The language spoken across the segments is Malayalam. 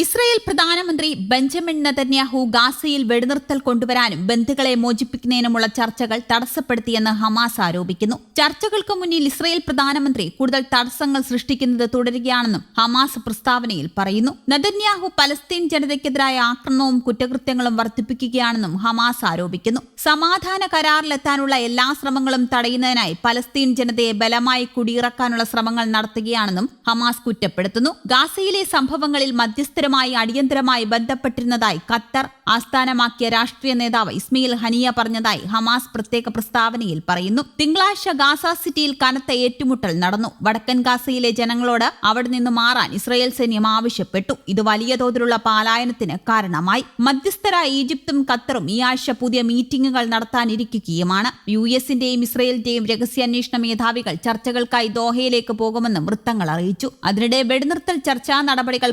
ഇസ്രയേൽ പ്രധാനമന്ത്രി ബെഞ്ചമിൻ നെതന്യാഹു ഗാസയിൽ വെടിനിർത്തൽ കൊണ്ടുവരാനും ബന്ധുക്കളെ മോചിപ്പിക്കുന്നതിനുമുള്ള ചർച്ചകൾ തടസ്സപ്പെടുത്തിയെന്ന് ഹമാസ് ആരോപിക്കുന്നു. ചർച്ചകൾക്ക് മുന്നിൽ ഇസ്രയേൽ പ്രധാനമന്ത്രി കൂടുതൽ തടസ്സങ്ങൾ സൃഷ്ടിക്കുന്നത് തുടരുകയാണെന്നും ഹമാസ് പ്രസ്താവനയിൽ പറയുന്നു. നെതന്യാഹു പലസ്തീൻ ജനതയ്ക്കെതിരായ ആക്രമണവും കുറ്റകൃത്യങ്ങളും വർദ്ധിപ്പിക്കുകയാണെന്നും ഹമാസ് ആരോപിക്കുന്നു. സമാധാന കരാറിലെത്താനുള്ള എല്ലാ ശ്രമങ്ങളും തടയുന്നതിനായി പലസ്തീൻ ജനതയെ ബലമായി കുടിയിറക്കാനുള്ള ശ്രമങ്ങൾ നടത്തുകയാണെന്നും ഹമാസ് കുറ്റപ്പെടുത്തുന്നു. ഗാസയിലെ സംഭവങ്ങളിൽ മധ്യസ്ഥരുമായി അടിയന്തരമായി ബന്ധപ്പെട്ടിരുന്നതായി ഖത്തർ ആസ്ഥാനമാക്കിയ രാഷ്ട്രീയ നേതാവ് ഇസ്മയിൽ ഹനിയ പറഞ്ഞതായി ഹമാസ് പ്രത്യേക പ്രസ്താവനയിൽ പറയുന്നു. തിങ്കളാഴ്ച ഗാസ സിറ്റിയിൽ കനത്ത ഏറ്റുമുട്ടൽ നടന്നു. വടക്കൻ ഗാസയിലെ ജനങ്ങളോട് അവിടെ നിന്ന് മാറാൻ ഇസ്രയേൽ സൈന്യം ആവശ്യപ്പെട്ടു. ഇത് വലിയ തോതിലുള്ള പാലായനത്തിന് കാരണമായി. മധ്യസ്ഥരായ ഈജിപ്തും ഖത്തറും ഈ ആഴ്ച പുതിയ മീറ്റിംഗുകൾ നടത്താനിരിക്കുകയുമാണ്. യു എസിന്റെയും ഇസ്രയേലിന്റെയും രഹസ്യാന്വേഷണ മേധാവികൾ ചർച്ചകൾക്കായി ദോഹയിലേക്ക് പോകുമെന്നും വൃത്തങ്ങൾ അറിയിച്ചു. അതിനിടെ വെടിനിർത്തൽ ചർച്ചാ നടപടികൾ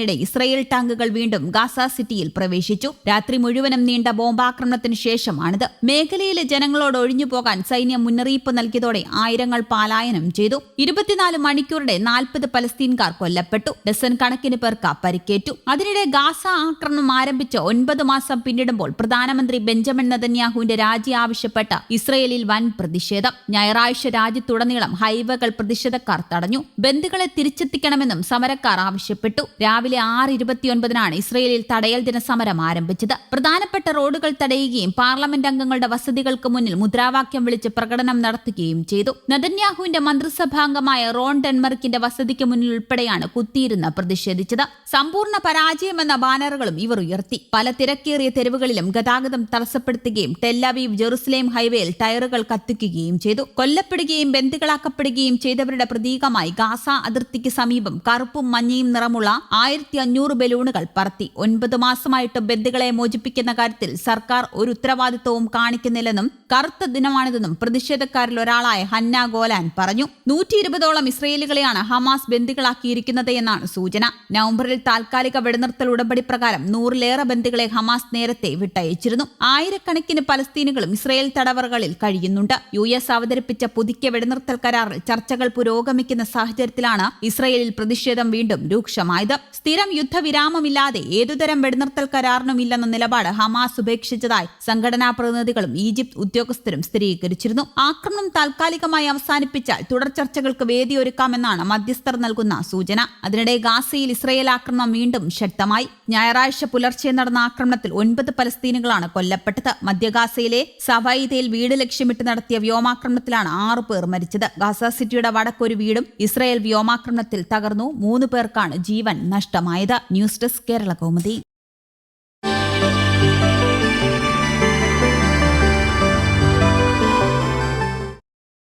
പുരോഗമിക്കുന്നതിനിടെ ഇസ്രയേൽ ടാങ്കുകൾ വീണ്ടും ഗാസ സിറ്റിയിൽ പ്രവേശിച്ചു. രാത്രി മുഴുവനും നീണ്ട ബോംബാക്രമണത്തിന് ശേഷമാണിത്. മേഖലയിലെ ജനങ്ങളോട് ഒഴിഞ്ഞു പോകാൻ സൈന്യം മുന്നറിയിപ്പ് നൽകിയതോടെ ആയിരങ്ങൾ പലായനം ചെയ്തു. ഇരുപത്തിനാല് മണിക്കൂറിടെ നാൽപ്പത് പലസ്തീൻകാർ കൊല്ലപ്പെട്ടു. ഡസൻ കണക്കിന് പേർക്ക് പരിക്കേറ്റു അതിനിടെ ഗാസ ആക്രമണം ആരംഭിച്ച ഒൻപത് മാസം പിന്നിടുമ്പോൾ പ്രധാനമന്ത്രി ബെഞ്ചമിൻ നദന്യാഹുവിന്റെ രാജി ആവശ്യപ്പെട്ട ഇസ്രയേലിൽ വൻ പ്രതിഷേധം. ഞായറാഴ്ച രാജ്യത്തുടനീളം ഹൈവകൾ പ്രതിഷേധക്കാർ തടഞ്ഞു. ബന്ധുക്കളെ തിരിച്ചെത്തിക്കണമെന്നും സമരക്കാർ ആവശ്യപ്പെട്ടു. രാവിലെ ആറ് ഇരുപത്തിയൊൻപതിനാണ് ഇസ്രയേലിൽ തടയൽ ദിന സമരം ആരംഭിച്ചത്. പ്രധാനപ്പെട്ട റോഡുകൾ തടയുകയും പാർലമെന്റ് അംഗങ്ങളുടെ വസതികൾക്ക് മുന്നിൽ മുദ്രാവാക്യം വിളിച്ച് പ്രകടനം നടത്തുകയും ചെയ്തു. നദന്യാഹുവിന്റെ മന്ത്രിസഭാംഗമായ റോൺ ഡെൻമർക്കിന്റെ വസതിക്ക് മുന്നിൽ ഉൾപ്പെടെയാണ് കുത്തിയിരുന്ന് പ്രതിഷേധിച്ചത്. സമ്പൂർണ പരാജയമെന്ന ബാനറുകളും ഇവർ ഉയർത്തി. പല തിരക്കേറിയ തെരുവുകളിലും ഗതാഗതം തടസ്സപ്പെടുത്തുകയും ടെല്ലവീവ് ജെറുസലേം ഹൈവേയിൽ ടയറുകൾ കത്തിക്കുകയും ചെയ്തു. കൊല്ലപ്പെടുകയും ബന്ധുക്കളാക്കപ്പെടുകയും ചെയ്തവരുടെ പ്രതീകമായി ഗാസ അതിർത്തിക്ക് സമീപം കറുപ്പും മഞ്ഞയും നിറമുള്ള ആയിരത്തി അഞ്ഞൂറ് ബലൂണുകൾ പറത്തി. ഒൻപത് മാസമായിട്ട് ബന്ദികളെ മോചിപ്പിക്കുന്ന കാര്യത്തിൽ സർക്കാർ ഒരു ഉത്തരവാദിത്വവും കാണിക്കുന്നില്ലെന്നും കറുത്ത ദിനമാണിതെന്നും പ്രതിഷേധക്കാരിൽ ഒരാളായ ഹന്ന ഗോലാൻ പറഞ്ഞു. നൂറ്റി ഇരുപതോളം ഇസ്രയേലുകളെയാണ് ഹമാസ് ബന്ദികളാക്കിയിരിക്കുന്നത് എന്നാണ് സൂചന. നവംബറിൽ താൽക്കാലിക വെടിനിർത്തൽ ഉടമ്പടി പ്രകാരം നൂറിലേറെ ബന്ദികളെ ഹമാസ് നേരത്തെ വിട്ടയച്ചിരുന്നു. ആയിരക്കണക്കിന് പലസ്തീനുകളും ഇസ്രയേൽ തടവറകളിൽ കഴിയുന്നുണ്ട്. യു എസ് അവതരിപ്പിച്ച പുതുക്കിയ വെടിനിർത്തൽ കരാറിൽ ചർച്ചകൾ പുരോഗമിക്കുന്ന സാഹചര്യത്തിലാണ് ഇസ്രയേലിൽ പ്രതിഷേധം വീണ്ടും രൂക്ഷമായത്. സ്ഥിരം യുദ്ധവിരാമമില്ലാതെ ഏതുതരം വെടിനിർത്തൽ കരാറിനുമില്ലെന്ന നിലപാട് ഹമാസ് ഉപേക്ഷിച്ചതായി സംഘടനാ പ്രതിനിധികളും ഈജിപ്ത് ഉദ്യോഗസ്ഥരും സ്ഥിരീകരിച്ചിരുന്നു. ആക്രമണം താൽക്കാലികമായി അവസാനിപ്പിച്ചാൽ തുടർ ചർച്ചകൾക്ക് വേദിയൊരുക്കാമെന്നാണ് മധ്യസ്ഥർ നൽകുന്ന സൂചന. അതിനിടെ ഗാസയിൽ ഇസ്രയേൽ ആക്രമണം വീണ്ടും ശക്തമായി. ഞായറാഴ്ച പുലർച്ചെ നടന്ന ആക്രമണത്തിൽ ഒൻപത് പലസ്തീനുകളാണ് കൊല്ലപ്പെട്ടത്. മധ്യഗാസയിലെ സവൈദയിൽ വീട് ലക്ഷ്യമിട്ട് നടത്തിയ വ്യോമാക്രമണത്തിലാണ് ആറു പേർ മരിച്ചത്. ഗാസ സിറ്റിയുടെ വടക്കൊരു വീടും ഇസ്രയേൽ വ്യോമാക്രമണത്തിൽ തകർന്നു. മൂന്ന് പേർക്കാണ് ജീവൻ നഷ്ടമായത് ന്യൂസ് ഡെസ്ക് കേരള കൗമുദി